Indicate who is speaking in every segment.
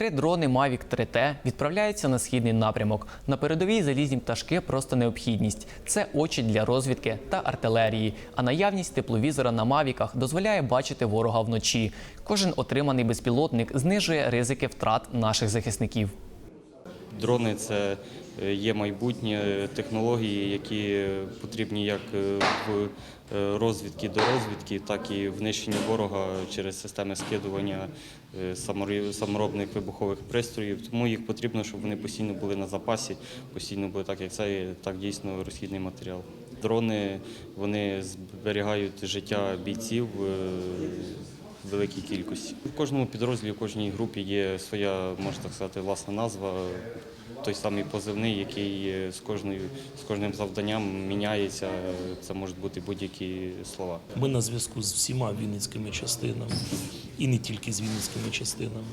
Speaker 1: Три дрони Mavic 3T відправляються на східний напрямок. На передовій залізні пташки просто необхідність. Це очі для розвідки та артилерії. А наявність тепловізора на мавіках дозволяє бачити ворога вночі. Кожен отриманий безпілотник знижує ризики втрат наших захисників.
Speaker 2: Дрони це е, є майбутнє технології, які потрібні як е, в е, розвідці до розвідки, так і в нищенні ворога через системи скидування е, саморобних вибухових пристроїв. Тому їх потрібно, щоб вони постійно були на запасі, постійно були так, як це, так дійсно розхідний матеріал. Дрони вони зберігають життя бійців. Великій кількості. В кожному підрозділі, в кожній групі є своя, можна так сказати, власна назва, той самий позивний, який з кожною з кожним завданням міняється. Це можуть бути будь-які слова.
Speaker 3: Ми на зв'язку з всіма вінницькими частинами і не тільки з вінницькими частинами.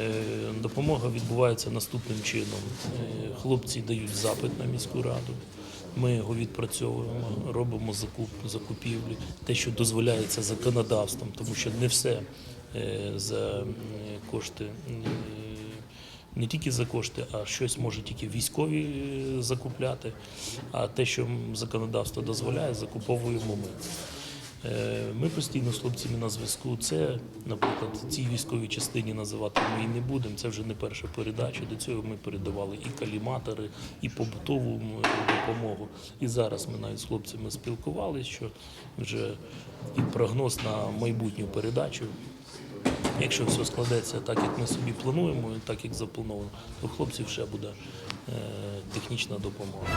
Speaker 3: Е, Допомога відбувається наступним чином. Е, Хлопці дають запит на міську раду. Ми його відпрацьовуємо, робимо закуп, закупівлі, те, що дозволяється законодавством, тому що не все е, за кошти. е, не тільки за кошти, а щось може тільки військові е, закупляти. А те, що законодавство дозволяє, закуповуємо ми. Е, Ми постійно з хлопцями на зв'язку. Це, наприклад, цій військовій частині називати ми і не будемо. Це вже не перша передача. До цього ми передавали і каліматори, і побутову допомогу. І зараз ми навіть з хлопцями спілкувалися, що вже і прогноз на майбутню передачу. Якщо все складеться так, як ми собі плануємо, так як заплановано, то хлопців ще буде е, технічна допомога.